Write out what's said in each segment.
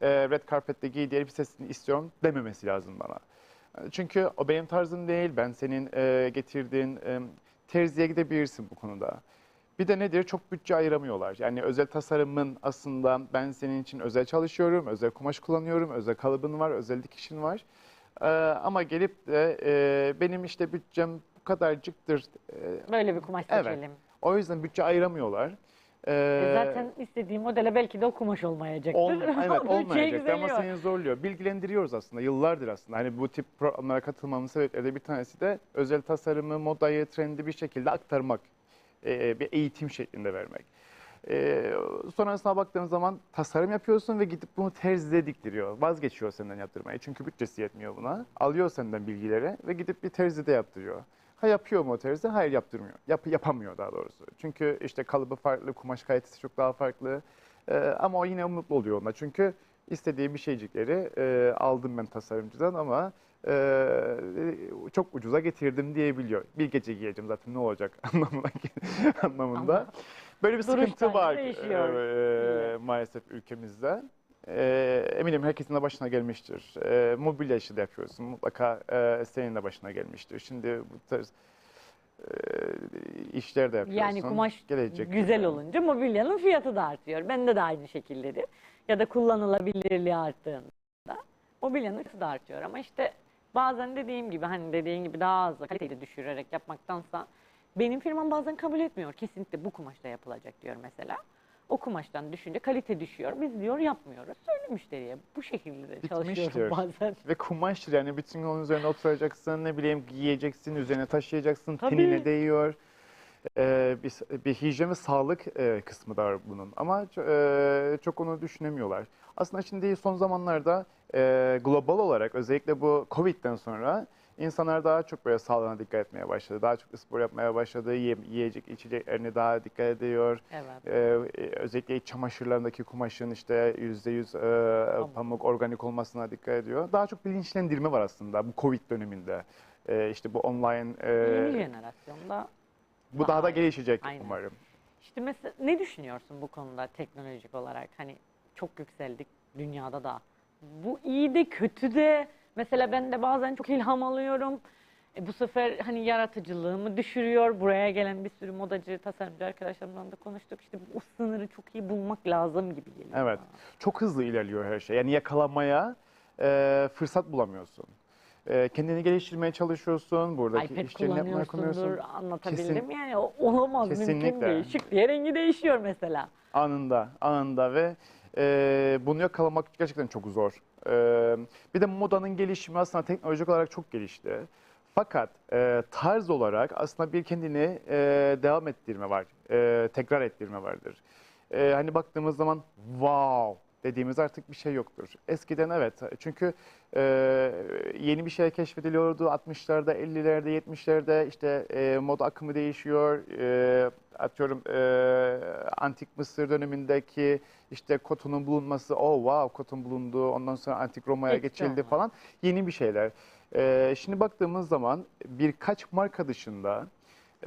e, red carpet'te giydiği elbisesini istiyorum dememesi lazım bana. Çünkü o benim tarzım değil. Ben senin e, getirdiğin e, terziye gidebilirsin bu konuda. Bir de nedir? Çok bütçe ayıramıyorlar. Yani özel tasarımın aslında ben senin için özel çalışıyorum, özel kumaş kullanıyorum, özel kalıbın var, özel dikişin var. Ee, ama gelip de e, benim işte bütçem bu kadarcıktır. e, Böyle bir kumaş Evet. seçelim. o yüzden bütçe ayıramıyorlar. Ee, E zaten istediğim modele belki de o kumaş olmayacaktır. Ol, evet olmayacak ama seni zorluyor. Bilgilendiriyoruz aslında yıllardır aslında. Hani bu tip programlara katılmamın sebepleri bir tanesi de özel tasarımı, modayı, trendi bir şekilde aktarmak. Ee, bir eğitim şeklinde vermek. Ee, sonrasına baktığın zaman tasarım yapıyorsun ve gidip bunu terzide diktiriyor. Vazgeçiyor senden yaptırmayı. Çünkü bütçesi yetmiyor buna. Alıyor senden bilgileri ve gidip bir terzide yaptırıyor. Ha yapıyor terzi? Hayır yaptırmıyor. Yap, yapamıyor daha doğrusu. Çünkü işte kalıbı farklı, kumaş kalitesi çok daha farklı. Ee, ama o yine mutlu oluyor onunla. Çünkü istediği bir şeycikleri e, aldım ben tasarımcıdan ama e, çok ucuza getirdim diyebiliyor. Bir gece giyeceğim zaten ne olacak anlamına, anlamında. Böyle bir duruştan sıkıntı var değişiyor. e, maalesef ülkemizde. E, eminim herkesin de başına gelmiştir. E, mobilya işi de yapıyorsun. Mutlaka e, senin de başına gelmiştir. Şimdi bu tarz e, işler de yapıyorsun. Yani kumaş Gelecek güzel gibi. olunca mobilyanın fiyatı da artıyor. Bende de aynı şekildedir. Ya da kullanılabilirliği arttığında mobilyanın fiyatı da artıyor. Ama işte bazen dediğim gibi hani dediğin gibi daha az kaliteyi de düşürerek yapmaktansa benim firmam bazen kabul etmiyor. Kesinlikle bu kumaşta yapılacak diyor mesela. O kumaştan düşünce kalite düşüyor. Biz diyor yapmıyoruz. Söyle müşteriye. Bu şekilde de çalışıyorum Bitmiştir. bazen. Ve kumaştır yani bütün gün onun üzerine oturacaksın, ne bileyim giyeceksin, üzerine taşıyacaksın, Tabii. tenine değiyor. Ee, bir, bir hijyen ve sağlık e, kısmı da var bunun ama ço- e, çok onu düşünemiyorlar. Aslında şimdi son zamanlarda e, global olarak özellikle bu Covid'den sonra insanlar daha çok böyle sağlığına dikkat etmeye başladı. Daha çok spor yapmaya başladı, yiye- yiyecek içeceklerine daha dikkat ediyor. Evet. Ee, özellikle iç çamaşırlarındaki kumaşın işte yüzde yüz e, pamuk organik olmasına dikkat ediyor. Daha çok bilinçlendirme var aslında bu Covid döneminde. Ee, işte bu online e, Yeni jenerasyonda bu daha da daha iyi. gelişecek Aynen. umarım. İşte mesela ne düşünüyorsun bu konuda teknolojik olarak? Hani çok yükseldik dünyada da. Bu iyi de kötü de. Mesela ben de bazen çok ilham alıyorum. E bu sefer hani yaratıcılığımı düşürüyor. Buraya gelen bir sürü modacı, tasarımcı arkadaşlarımla da konuştuk. İşte o sınırı çok iyi bulmak lazım gibi geliyor. Evet. bana. Çok hızlı ilerliyor her şey. Yani yakalamaya e, fırsat bulamıyorsun. E, kendini geliştirmeye çalışıyorsun. Buradaki iPad işlerini yapmaya kullanıyorsun. anlatabildim. Kesin- Yani o- olamaz, mümkün Kesinlikle. değil. Şık diye rengi değişiyor mesela. Anında, anında ve e, bunu yakalamak gerçekten çok zor. E, bir de modanın gelişimi aslında teknolojik olarak çok gelişti. Fakat e, tarz olarak aslında bir kendini e, devam ettirme var, e, tekrar ettirme vardır. E, hani baktığımız zaman wow dediğimiz artık bir şey yoktur. Eskiden evet çünkü e, yeni bir şey keşfediliyordu 60'larda, 50'lerde, 70'lerde işte e, moda akımı değişiyor. E, atıyorum e, antik Mısır dönemindeki işte kotonun bulunması, oh wow koton bulundu, ondan sonra antik Roma'ya geçildi falan yeni bir şeyler. E, şimdi baktığımız zaman birkaç marka dışında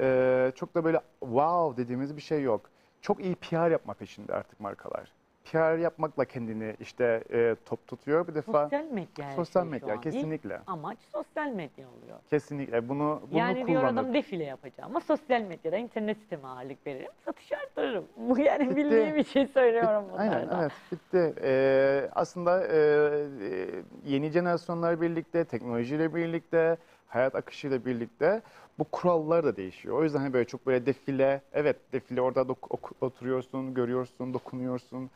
e, çok da böyle wow dediğimiz bir şey yok. Çok iyi PR yapma peşinde artık markalar. PR yapmakla kendini işte e, top tutuyor bir defa. Sosyal medya her Sosyal şey şu medya an. İlk kesinlikle. amaç sosyal medya oluyor. Kesinlikle bunu bunu yani diyor adam defile yapacağım ama sosyal medyada internet siteme ağırlık veririm. Satış arttırırım. Bu yani Bitti. bildiğim bir şey söylüyorum Bit- bunlarda. Aynen evet bitti. Ee, aslında e, e, yeni jenerasyonlar birlikte, teknolojiyle birlikte, hayat akışıyla birlikte bu kurallar da değişiyor. O yüzden hani böyle çok böyle defile, evet defile orada oturuyorsun, görüyorsun, dokunuyorsun.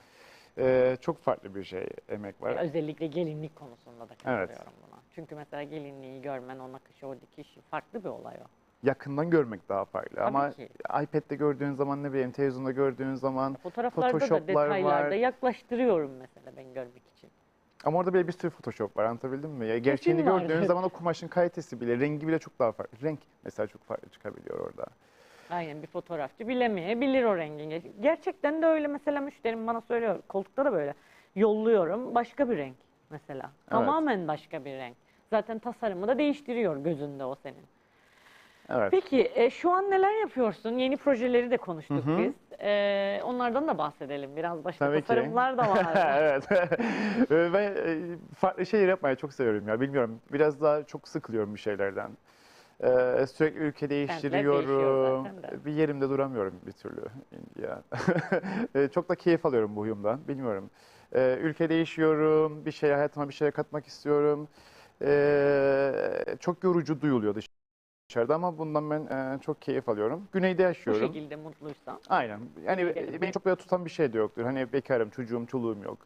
Ee, çok farklı bir şey emek var. Özellikle gelinlik konusunda da Evet. katılıyorum buna. Çünkü mesela gelinliği görmen, o nakışı, o dikiş farklı bir olay o. Yakından görmek daha farklı ama ki. iPad'de gördüğün zaman ne bileyim televizyonda gördüğün zaman Fotoğraflarda da detaylarda var. yaklaştırıyorum mesela ben görmek için. Ama orada böyle bir sürü Photoshop var anlatabildim mi? Ya gerçeğini var. gördüğün zaman o kumaşın kalitesi bile, rengi bile çok daha farklı. Renk mesela çok farklı çıkabiliyor orada. Aynen bir fotoğrafçı bilemeyebilir o rengin. Gerçekten de öyle mesela müşterim bana söylüyor. Koltukta da böyle. Yolluyorum başka bir renk mesela. Tamamen başka bir renk. Zaten tasarımı da değiştiriyor gözünde o senin. Evet. Peki e, şu an neler yapıyorsun? Yeni projeleri de konuştuk Hı hı. biz. E, onlardan da bahsedelim biraz. Başka Tabii ki. tasarımlar da var. evet. Ee, ben e, farklı şeyler yapmayı çok seviyorum ya. Bilmiyorum. Biraz daha çok sıkılıyorum bir şeylerden. Ee, sürekli ülke değiştiriyorum. de. Bir yerimde duramıyorum bir türlü. Ya. Ee, çok da keyif alıyorum bu huyumdan. Bilmiyorum. Ee, ülke değişiyorum. Bir şey hayatıma bir şey katmak istiyorum. Ee, çok yorucu duyuluyor dışarıda ama bundan ben e, çok keyif alıyorum. Güneyde Bu yaşıyorum. şekilde mutluysan. Aynen. Yani Gidelim. beni çok böyle tutan bir şey de yoktur. Hani bekarım, çocuğum, çoluğum yok.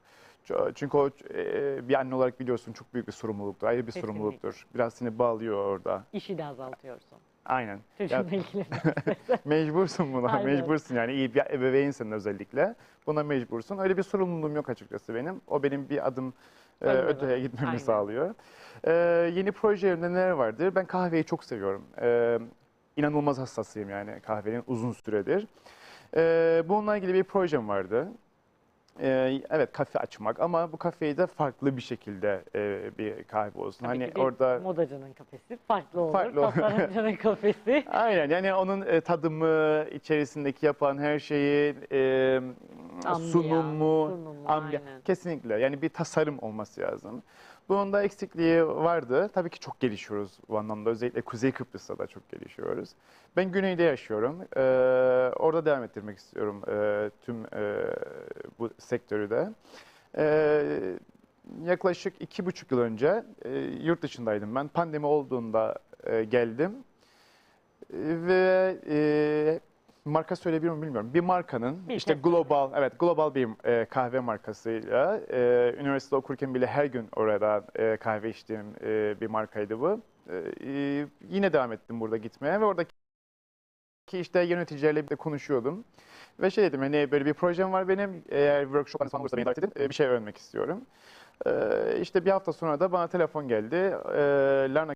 Ç- Çünkü o e, bir anne olarak biliyorsun çok büyük bir sorumluluktur. Ayrı bir Kesinlikle. sorumluluktur. Biraz seni bağlıyor orada. İşi de azaltıyorsun. Aynen. Ya, Çocuğunla ilgili. mecbursun buna. Aynen. Mecbursun yani iyi bir ebeveynsin özellikle. Buna mecbursun. Öyle bir sorumluluğum yok açıkçası benim. O benim bir adım e, öteye gitmemi Aynen. sağlıyor. E, yeni projelerimde neler vardır? Ben kahveyi çok seviyorum. E, inanılmaz hassasıyım yani kahvenin uzun süredir. E, bununla ilgili bir projem vardı. E, evet kafe açmak ama bu kafeyi de farklı bir şekilde e, bir kahve olsun. Tabii hani ki bir orada modacının kafesi farklı olur. Farklı olur. Kafesi. Aynen yani onun e, tadımı, içerisindeki yapan her şeyi, e, Sunumu, sunumu, aynen. kesinlikle yani bir tasarım olması lazım. Bunun da eksikliği vardı. Tabii ki çok gelişiyoruz bu anlamda. Özellikle Kuzey Kıbrıs'ta da çok gelişiyoruz. Ben güneyde yaşıyorum. Ee, orada devam ettirmek istiyorum e, tüm e, bu sektörü de. Ee, yaklaşık iki buçuk yıl önce e, yurt dışındaydım ben. Pandemi olduğunda e, geldim. Ve e, marka söyleyebiliyor muyum bilmiyorum. Bir markanın Bir işte global evet global bir e, kahve markasıyla e, üniversite okurken bile her gün orada e, kahve içtiğim e, bir markaydı bu. E, e, yine devam ettim burada gitmeye ve oradaki işte yöneticilerle bir de konuşuyordum. Ve şey dedim hani böyle bir projem var benim. Eğer workshop falan olursa beni davet edin. E, bir şey öğrenmek istiyorum. E, işte bir hafta sonra da bana telefon geldi. E, Larna